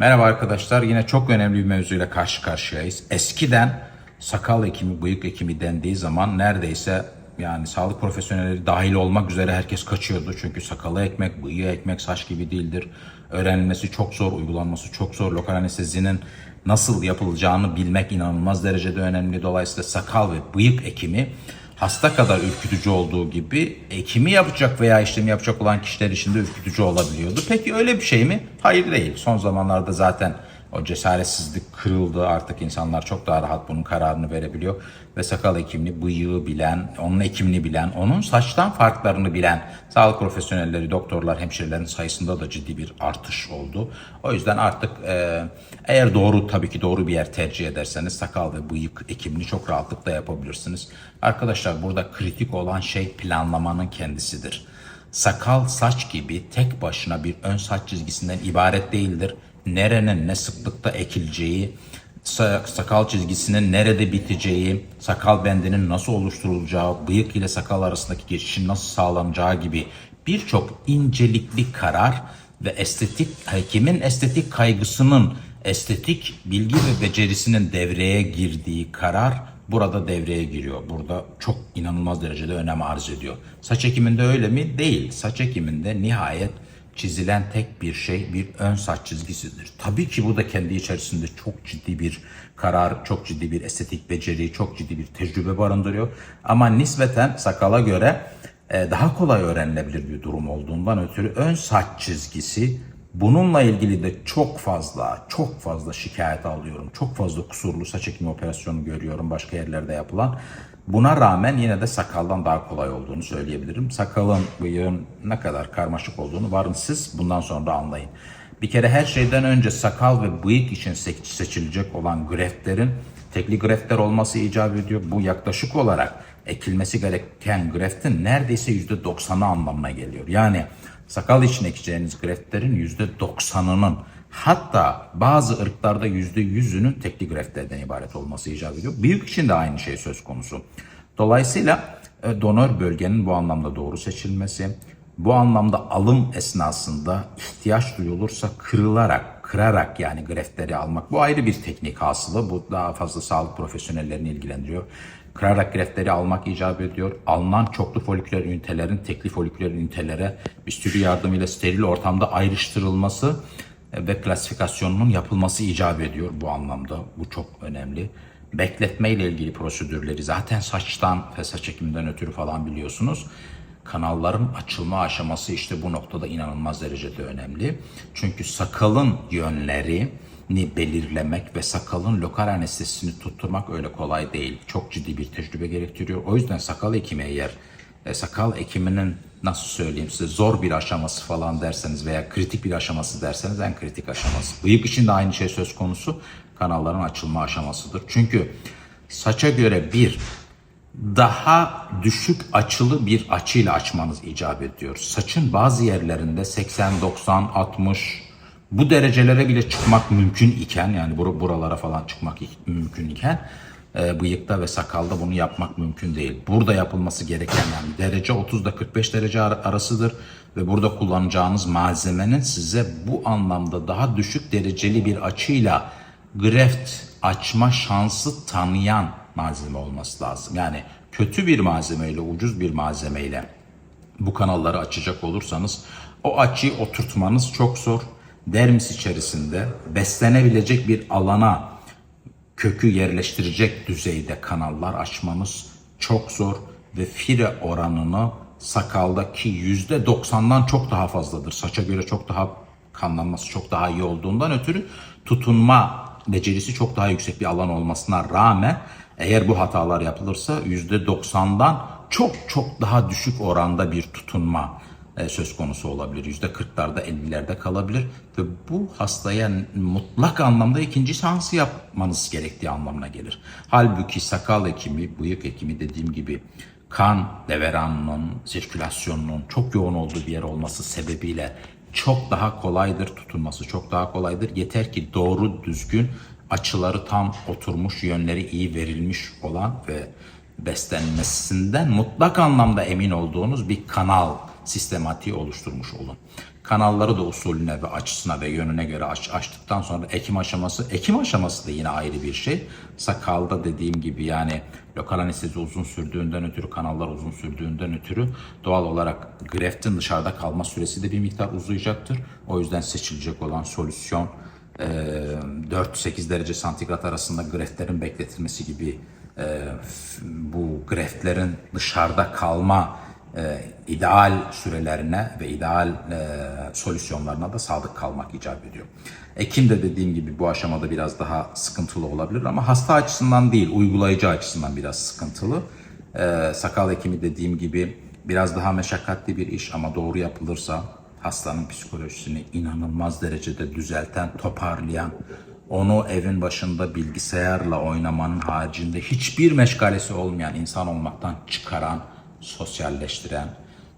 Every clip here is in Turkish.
Merhaba arkadaşlar. Yine çok önemli bir mevzuyla karşı karşıyayız. Eskiden sakal ekimi, bıyık ekimi dendiği zaman neredeyse yani sağlık profesyonelleri dahil olmak üzere herkes kaçıyordu. Çünkü sakalı ekmek, bıyığı ekmek saç gibi değildir. Öğrenilmesi çok zor, uygulanması çok zor. Lokal anestezinin nasıl yapılacağını bilmek inanılmaz derecede önemli. Dolayısıyla sakal ve bıyık ekimi hasta kadar ürkütücü olduğu gibi ekimi yapacak veya işlemi yapacak olan kişiler için de ürkütücü olabiliyordu. Peki öyle bir şey mi? Hayır değil. Son zamanlarda zaten o cesaretsizlik kırıldı. Artık insanlar çok daha rahat bunun kararını verebiliyor. Ve sakal ekimini, bıyığı bilen, onun ekimini bilen, onun saçtan farklarını bilen sağlık profesyonelleri, doktorlar, hemşirelerin sayısında da ciddi bir artış oldu. O yüzden artık e, eğer doğru tabii ki doğru bir yer tercih ederseniz sakal ve bıyık ekimini çok rahatlıkla yapabilirsiniz. Arkadaşlar burada kritik olan şey planlamanın kendisidir. Sakal saç gibi tek başına bir ön saç çizgisinden ibaret değildir. Nerenin ne sıklıkta ekileceği, sa- sakal çizgisinin nerede biteceği, sakal bendinin nasıl oluşturulacağı, bıyık ile sakal arasındaki geçişin nasıl sağlanacağı gibi birçok incelikli karar ve estetik hekimin estetik kaygısının estetik bilgi ve becerisinin devreye girdiği karar burada devreye giriyor. Burada çok inanılmaz derecede önem arz ediyor. Saç ekiminde öyle mi? Değil. Saç ekiminde nihayet çizilen tek bir şey bir ön saç çizgisidir. Tabii ki bu da kendi içerisinde çok ciddi bir karar, çok ciddi bir estetik beceri, çok ciddi bir tecrübe barındırıyor. Ama nispeten sakala göre e, daha kolay öğrenilebilir bir durum olduğundan ötürü ön saç çizgisi bununla ilgili de çok fazla, çok fazla şikayet alıyorum. Çok fazla kusurlu saç ekimi operasyonu görüyorum başka yerlerde yapılan. Buna rağmen yine de sakaldan daha kolay olduğunu söyleyebilirim. Sakalın, bıyığın ne kadar karmaşık olduğunu varın siz bundan sonra anlayın. Bir kere her şeyden önce sakal ve bıyık için seç- seçilecek olan greftlerin tekli greftler olması icap ediyor. Bu yaklaşık olarak ekilmesi gereken greftin neredeyse %90'ı anlamına geliyor. Yani sakal için ekeceğiniz greftlerin %90'ının hatta bazı ırklarda %100'ünün tekli greftlerden ibaret olması icap ediyor. Bıyık için de aynı şey söz konusu. Dolayısıyla e, donör bölgenin bu anlamda doğru seçilmesi, bu anlamda alım esnasında ihtiyaç duyulursa kırılarak, kırarak yani greftleri almak. Bu ayrı bir teknik hasılı. Bu daha fazla sağlık profesyonellerini ilgilendiriyor. Kırarak greftleri almak icap ediyor. Alınan çoklu foliküler ünitelerin tekli foliküler ünitelere bistüri yardımıyla steril ortamda ayrıştırılması e, ve klasifikasyonunun yapılması icap ediyor bu anlamda. Bu çok önemli. Bekletme ile ilgili prosedürleri zaten saçtan ve saç ekiminden ötürü falan biliyorsunuz. Kanalların açılma aşaması işte bu noktada inanılmaz derecede önemli. Çünkü sakalın yönlerini belirlemek ve sakalın lokal anestezisini tutturmak öyle kolay değil. Çok ciddi bir tecrübe gerektiriyor. O yüzden sakal ekimi eğer e, sakal ekiminin nasıl söyleyeyim size zor bir aşaması falan derseniz veya kritik bir aşaması derseniz en kritik aşaması. Bıyık için de aynı şey söz konusu. Kanalların açılma aşamasıdır. Çünkü saça göre bir daha düşük açılı bir açıyla açmanız icap ediyor. Saçın bazı yerlerinde 80, 90, 60 bu derecelere bile çıkmak mümkün iken yani bur- buralara falan çıkmak mümkün iken e, bıyıkta ve sakalda bunu yapmak mümkün değil. Burada yapılması gereken yani derece 30 ile 45 derece ar- arasıdır ve burada kullanacağınız malzemenin size bu anlamda daha düşük dereceli bir açıyla greft açma şansı tanıyan malzeme olması lazım. Yani kötü bir malzemeyle, ucuz bir malzemeyle bu kanalları açacak olursanız o açıyı oturtmanız çok zor. Dermis içerisinde beslenebilecek bir alana kökü yerleştirecek düzeyde kanallar açmanız çok zor ve fire oranını sakaldaki yüzde 90'dan çok daha fazladır. Saça göre çok daha kanlanması çok daha iyi olduğundan ötürü tutunma becerisi çok daha yüksek bir alan olmasına rağmen eğer bu hatalar yapılırsa yüzde 90'dan çok çok daha düşük oranda bir tutunma e, söz konusu olabilir. Yüzde 40'larda 50'lerde kalabilir ve bu hastaya mutlak anlamda ikinci şansı yapmanız gerektiği anlamına gelir. Halbuki sakal ekimi, bıyık ekimi dediğim gibi kan deveranının, sirkülasyonunun çok yoğun olduğu bir yer olması sebebiyle çok daha kolaydır tutunması, çok daha kolaydır. Yeter ki doğru, düzgün, açıları tam oturmuş, yönleri iyi verilmiş olan ve beslenmesinden mutlak anlamda emin olduğunuz bir kanal sistematiği oluşturmuş olun. Kanalları da usulüne ve açısına ve yönüne göre aç, açtıktan sonra ekim aşaması, ekim aşaması da yine ayrı bir şey. Sakalda dediğim gibi yani lokal anestezi uzun sürdüğünden ötürü, kanallar uzun sürdüğünden ötürü doğal olarak greftin dışarıda kalma süresi de bir miktar uzayacaktır. O yüzden seçilecek olan solüsyon e, 4-8 derece santigrat arasında greftlerin bekletilmesi gibi bu greftlerin dışarıda kalma e, ideal sürelerine ve ideal e, solüsyonlarına da sadık kalmak icap ediyor. Ekim de dediğim gibi bu aşamada biraz daha sıkıntılı olabilir ama hasta açısından değil, uygulayıcı açısından biraz sıkıntılı. E, sakal ekimi dediğim gibi biraz daha meşakkatli bir iş ama doğru yapılırsa hastanın psikolojisini inanılmaz derecede düzelten, toparlayan, onu evin başında bilgisayarla oynamanın haricinde hiçbir meşgalesi olmayan insan olmaktan çıkaran, sosyalleştiren,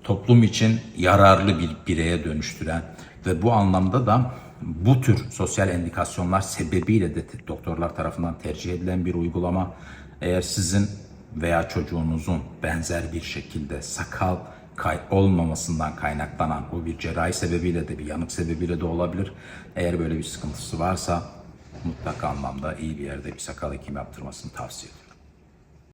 toplum için yararlı bir bireye dönüştüren ve bu anlamda da bu tür sosyal endikasyonlar sebebiyle de doktorlar tarafından tercih edilen bir uygulama. Eğer sizin veya çocuğunuzun benzer bir şekilde sakal kay olmamasından kaynaklanan bu bir cerrahi sebebiyle de bir yanık sebebiyle de olabilir. Eğer böyle bir sıkıntısı varsa mutlaka anlamda iyi bir yerde bir sakal ekimi yaptırmasını tavsiye ediyorum.